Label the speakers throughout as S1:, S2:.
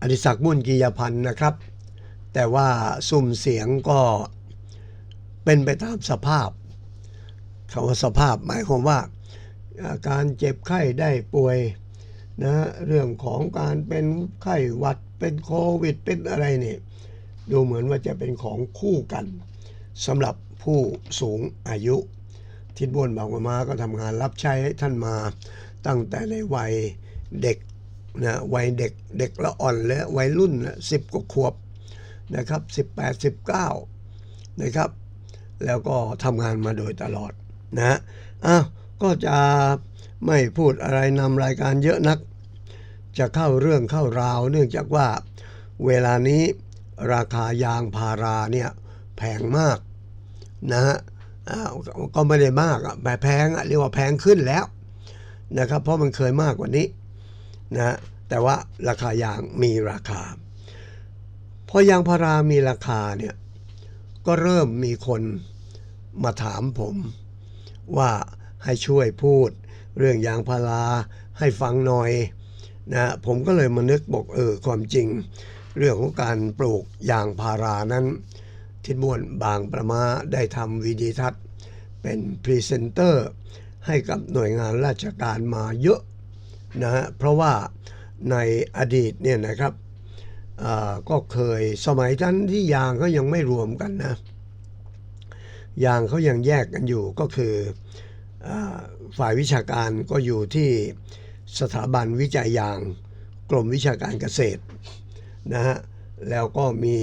S1: อดิศักดิ์มุ่นกียพันธ์นะครับ แต่ว่าสุ่มเสียงก็เป็นไปตามสภาพคำว่าสภาพหมายความว่าการเจ็บไข้ได้ป่วยนะเรื่องของการเป็นไข้หวัดเป็นโควิดเป็นอะไรนี่ดูเหมือนว่าจะเป็นของคู่กันสำหรับผู้สูงอายุ ทิดบนบางมาก็ทำงานรับใช้ให้ท่านมาตั้งแต่ในวัยเด็ก นะวัยเด็กเด็กละอ่อนและวัยรุ่นสิบกว่าขวบนะครับ18 19นะครับ แล้วก็ทำงานมาโดยตลอดนะอ้าวก็จะไม่พูดอะไรนำรายการเยอะนัก จะเข้าเรื่องเข้าราว เนื่องจากว่าเวลานี้ราคายางพาราเนี่ยแพงมากนะฮะอ้าวก็ไม่ได้มากอะแต่แพงอะเรียกว่าแพงขึ้นแล้วนะครับ เพราะมันเคยมากกว่านี้ นะแต่ว่าราคายางมีราคา พอยางพารามีราคาเนี่ยก็เริ่มมีคนมาถามผม ว่าให้ช่วยพูดเรื่องยางพาราให้ฟังหน่อยนะผมก็เลยมานึกบอกเออความจริง เรื่องของการปลูกยางพารานั้น ทิดม่วนบางประมาได้ทำวิดีทัศน์ เป็นพรีเซนเตอร์ให้กับหน่วยงานราชการมาเยอะ นะฮะเพราะว่าในอดีตเนี่ยนะครับก็เคยสมัยนั้นที่ยางก็ยังไม่รวมกันนะยางเขายังแยกกันอยู่ก็คืออฝ่ายวิชาการก็อยู่ที่สถาบันวิจัยยางกรมวิชาการเกษตรนะฮะแล้วก็มี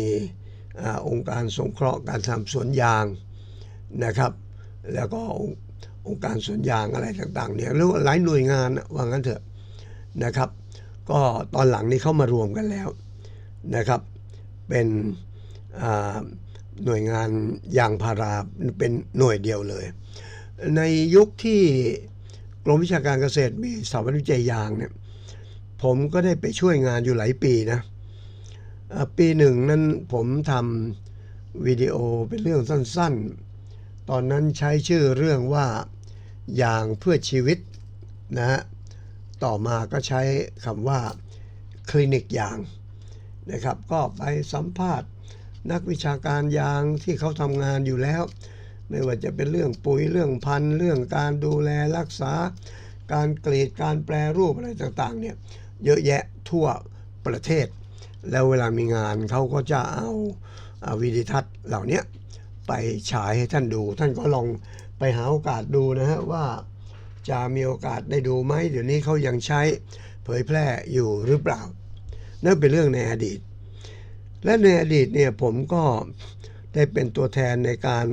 S1: อองค์การสงเคราะห์การทำสวนยางนะครับ แล้วก็องค์การสวนยางอะไรต่างๆเนี่ยหรือว่าหลายหน่วยงานว่างั้นเถอะ นะครับ ก็ตอนหลังนี้เข้ามารวมกันแล้วนะครับ เป็นหน่วยงานยางพาราเป็นหน่วยเดียวเลย ในยุคที่กรมวิชาการเกษตรมีสถาบันวิจัยยางเนี่ยผมก็ได้ไปช่วยงานอยู่หลายปีนะปีหนึ่งนั้นผมทำวิดีโอเป็นเรื่องสั้นๆ ตอนนั้นใช้ชื่อเรื่องว่า ยางเพื่อชีวิตนะฮะ ต่อมาก็ใช้คำว่าคลินิกยางนะครับ ก็ไปสัมภาษณ์นักวิชาการยางที่เขาทำงานอยู่แล้ว ไม่ว่าจะเป็นเรื่องปุ๋ยเรื่องพันธุ์เรื่องการดูแลรักษา การกรีดการแปรรูปอะไรต่างๆเนี่ยเยอะแยะทั่วประเทศ แล้วเวลามีงานเขาก็จะเอาเอาวิดีทัศน์เหล่านี้ไปฉายให้ท่านดู ท่านก็ลองไปหาโอกาสดูนะฮะว่า จะมีโอกาสได้ดูไหมเดี๋ยวนี้เขายังใช้เผยแพร่อยู่หรือเปล่า นั่นเป็นเรื่องในอดีต และในอดีตเนี่ยผมก็ได้เป็นตัวแทนในการ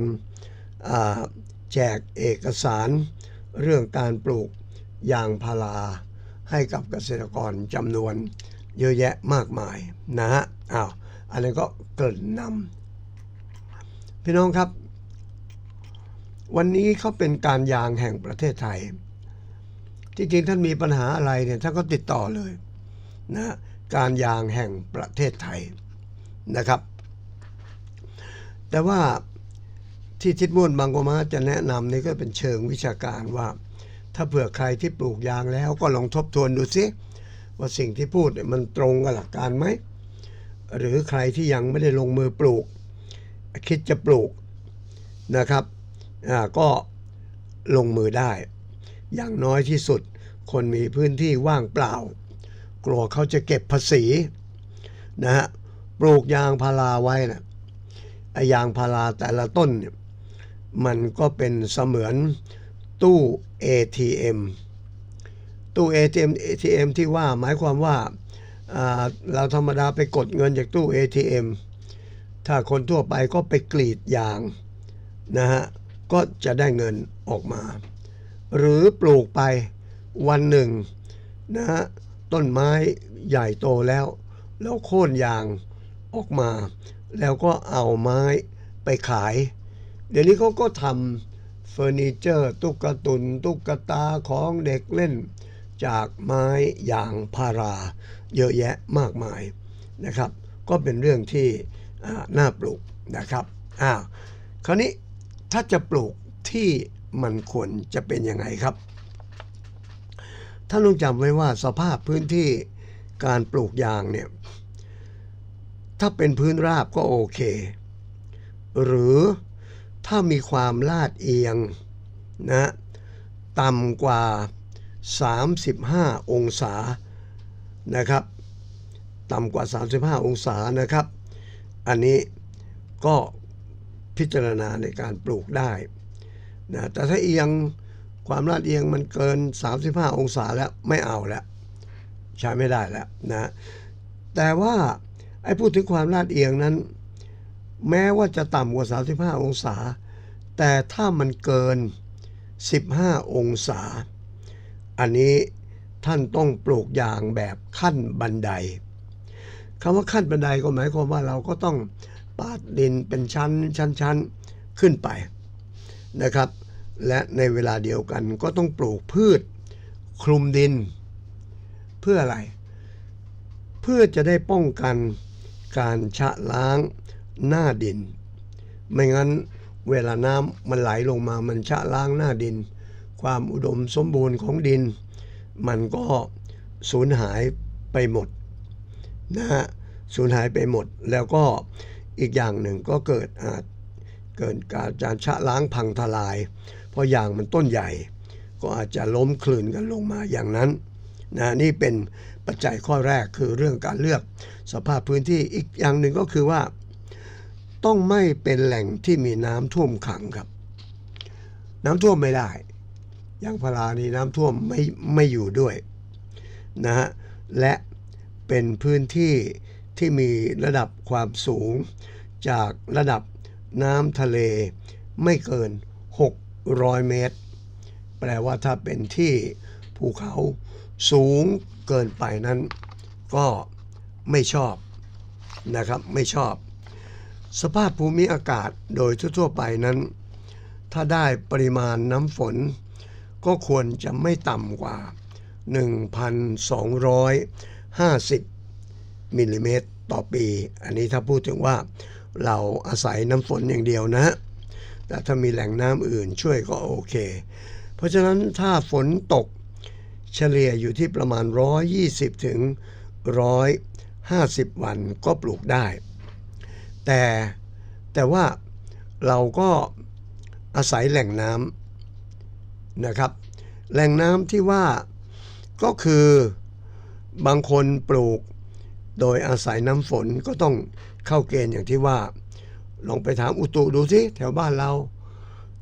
S1: แจกเอกสาร เรื่องการปลูกยางพาราให้กับเกษตรกรจำนวนเยอะแยะมากมายนะฮะอ้าวอันนี้ก็เกริ่นนำพี่น้องครับ วันนี้เขาเป็นการยางแห่งประเทศไทย ที่จริงท่านมีปัญหาอะไรเนี่ยท่านก็ติดต่อเลยนะการยางแห่งประเทศไทยนะครับ แต่ว่าที่ทิดม่วนบางกมาจะแนะนำนี่ก็เป็นเชิงวิชาการว่า ถ้าเผื่อใครที่ปลูกยางแล้วก็ลองทบทวนดูซิว่าสิ่งที่พูดเนี่ยมันตรงกับหลักการไหม หรือใครที่ยังไม่ได้ลงมือปลูก คิดจะปลูกนะครับก็ลงมือได้ อย่างน้อยที่สุด คนมีพื้นที่ว่างเปล่า กลัวเขาจะเก็บภาษีนะฮะปลูกยางพาราไว้นะไอ้ยางพาราแต่ละต้นเนี่ยมันก็เป็นเสมือนตู้ ATM ตู้ ATM ATM ที่ว่าหมายความว่าอ่าเราธรรมดาไปกดเงินจากตู้ ATM ถ้าคนทั่วไปก็ไปกรีดยางนะฮะก็จะได้เงินออกมา หรือปลูกไปวันหนึ่งนะฮะต้นไม้ใหญ่โตแล้ว แล้วโค่นยางออกมา แล้วก็เอาไม้ไปขาย เดี๋ยวนี้เขาก็ทำเฟอร์นิเจอร์ตุ๊กตุนตุ๊กตาของเด็กเล่น จากไม้ยางพารา เยอะแยะมากมายนะครับ ก็เป็นเรื่องที่น่าปลูกนะครับอ้าวคราวนี้ถ้าจะปลูกที่ มันควรจะเป็นยังไงครับ ท่านต้องจำไว้ว่าสภาพพื้นที่การปลูกยางเนี่ย ถ้าเป็นพื้นราบก็โอเค หรือถ้ามีความลาดเอียงนะต่ำกว่า 35 องศานะครับ ต่ำกว่า 35 องศานะครับ อันนี้ก็พิจารณาในการปลูกได้ นะแต่ถ้าเอียงความลาดเอียงมันเกิน 35 องศาแล้วไม่เอาแล้วใช้ไม่ได้แล้วนะแต่ว่าไอ้พูดถึงความลาดเอียงนั้น แม้ว่าจะต่ำกว่า 35 องศา แต่ถ้ามันเกิน 15 องศา อันนี้ท่านต้องปลูกยางแบบขั้นบันไดคำว่าขั้นบันไดก็หมายความว่าเราก็ต้องปาดดินเป็นชั้นชั้นชั้นขึ้นไปนะครับ และในเวลาเดียวกันก็ต้องปลูกพืช คลุมดิน เพื่ออะไร เพื่อจะได้ป้องกันการชะล้างหน้าดิน ไม่งั้นเวลาน้ำมันไหลลงมามันชะล้างหน้าดิน ความอุดมสมบูรณ์ของดิน มันก็สูญหายไปหมดนะฮะสูญหายไปหมด แล้วก็อีกอย่างหนึ่งก็เกิดอาจเกิดการชะล้างพังทลาย เพราะยางมันต้นใหญ่ ก็อาจจะล้มคลื่นกันลงมาอย่างนั้นนะนี่เป็นปัจจัยข้อแรกคือเรื่องการเลือกสภาพพื้นที่อีกอย่างหนึ่งก็คือว่า ต้องไม่เป็นแหล่งที่มีน้ำท่วมขังครับ น้ำท่วมไม่ได้ยางพารานี่น้ำท่วมไม่ไม่อยู่ด้วยนะฮะและเป็นพื้นที่ที่มีระดับความสูง จากระดับน้ำทะเลไม่เกิน 600เมตร แปลว่าถ้าเป็นที่ภูเขาสูงเกินไปนั้น ก็ไม่ชอบนะครับไม่ชอบ สภาพภูมิอากาศโดยทั่วๆไปนั้น ถ้าได้ปริมาณน้ำฝน ก็ควรจะไม่ต่ำกว่า 1,250 มิลลิเมตรต่อปี อันนี้ถ้าพูดถึงว่าเราอาศัยน้ำฝนอย่างเดียวนะ แต่ถ้ามีแหล่งน้ำอื่นช่วยก็โอเค เพราะฉะนั้นถ้าฝนตกเฉลี่ยอยู่ที่ประมาณ 120 ถึง 150 วันก็ปลูกได้ แต่แต่ว่าเราก็อาศัยแหล่งน้ำนะครับ แหล่งน้ำที่ว่าก็คือบางคนปลูกโดยอาศัยน้ำฝนก็ต้องเข้าเกณฑ์อย่างที่ว่า ลองไปถามอุตุดูสิแถวบ้านเรา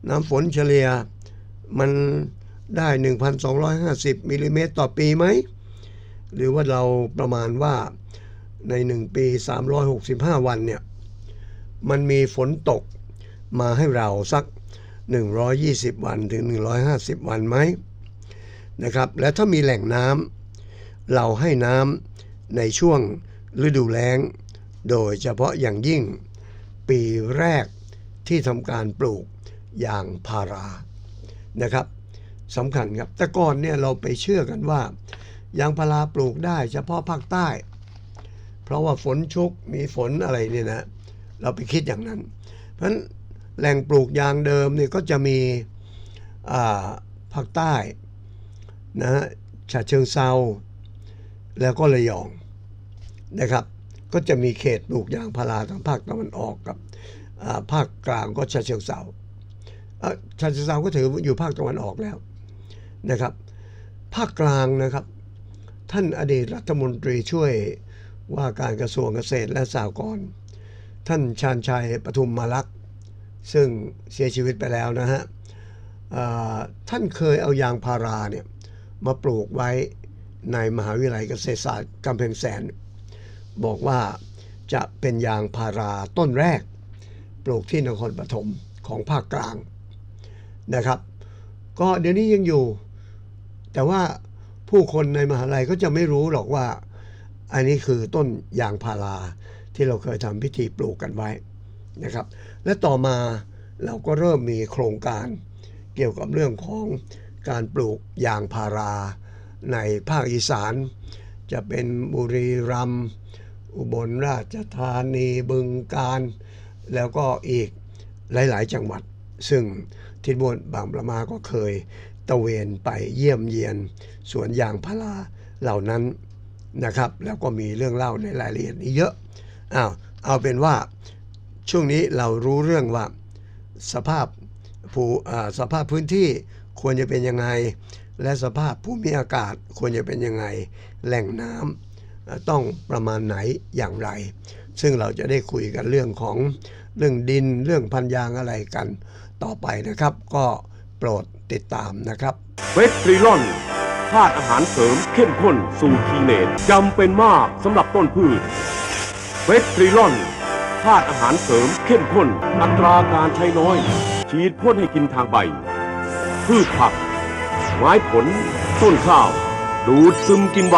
S1: น้ำฝนเฉลี่ยมันได้ 1,250มิลลิเมตรต่อปีไหม หรือว่าเราประมาณว่าใน 1 ปี 365 วันเนี่ย มันมีฝนตกมาให้เราสัก 120 วันถึง 150 วันไหมนะครับ และถ้ามีแหล่งน้ำเราให้น้ำในช่วงฤดูแล้ง โดยเฉพาะอย่างยิ่ง ปีแรกที่ทำการปลูกยางพารานะครับสำคัญครับ แต่ก่อนเนี่ยเราไปเชื่อกันว่ายางพาราปลูกได้เฉพาะภาคใต้ เพราะว่าฝนชุกมีฝนอะไรเนี่ยนะ เราไปคิดอย่างนั้น เพราะฉะนั้นแหล่งปลูกยางเดิมเนี่ยก็จะมีภาคใต้นะฮะฉะเชิงเซาแล้วก็ระยองนะครับ ก็จะมีเขตปลูกยางพาราทางภาคตะวันออกกับภาคกลางก็ฉะเชิงเซาเอ่อฉะเชิงเซาก็ถืออยู่ภาคตะวันออกแล้วนะครับ ภาคกลางนะครับ ท่านอดีตรัฐมนตรีช่วยว่าการกระทรวงเกษตรและสหกรณ์ท่านชาญชัยปทุมมาลักษ์ซึ่งเสียชีวิตไปแล้วนะฮะท่านเคยเอายางพาราเนี่ยมาปลูกไว้ในมหาวิทยาลัยเกษตรศาสตร์กำแพงแสน บอกว่าจะเป็นยางพาราต้นแรก ปลูกที่นครปฐมของภาคกลางนะครับ ก็เดี๋ยวนี้ยังอยู่ แต่ว่าผู้คนในมหาลัยก็จะไม่รู้หรอกว่า อันนี้คือต้นยางพาราที่เราเคยทำพิธีปลูกกันไว้นะครับ และต่อมาเราก็เริ่มมีโครงการเกี่ยวกับเรื่องของการปลูกยางพาราในภาคอีสาน จะเป็นบุรีรัมย์ อุบลราชธานีบึงกาฬแล้วก็อีกหลาย ๆ จังหวัด ซึ่งทิศบนบางประมาก็เคยตะเวนไปเยี่ยมเยียนสวนยางพาราเหล่านั้นนะครับ แล้วก็มีเรื่องเล่าในรายละเอียดนี้เยอะอ้าวเอาเป็นว่าช่วงนี้เรารู้เรื่องว่าสภาพภูอ่าสภาพพื้นที่ควรจะเป็นยังไง และสภาพภูมิอากาศควรจะเป็นยังไง แหล่งน้ำ ต้องประมาณไหนอย่างไร ซึ่งเราจะได้คุยกันเรื่องของเรื่องดินเรื่องพันยางอะไรกันต่อไปนะครับ ก็โปรดติดตามนะครับ
S2: เวสตรีลอนธาตุอาหารเสริมเข้มข้นสู่คีเนตจำเป็นมากสำหรับต้นพืชเวสตรีลอนธาตุอาหารเสริมเข้มข้น อัตราการใช้น้อย ฉีดพ่นให้กินทางใบ พืชผัก ไม้ผล ต้นข้าว ดูดซึมกินใบ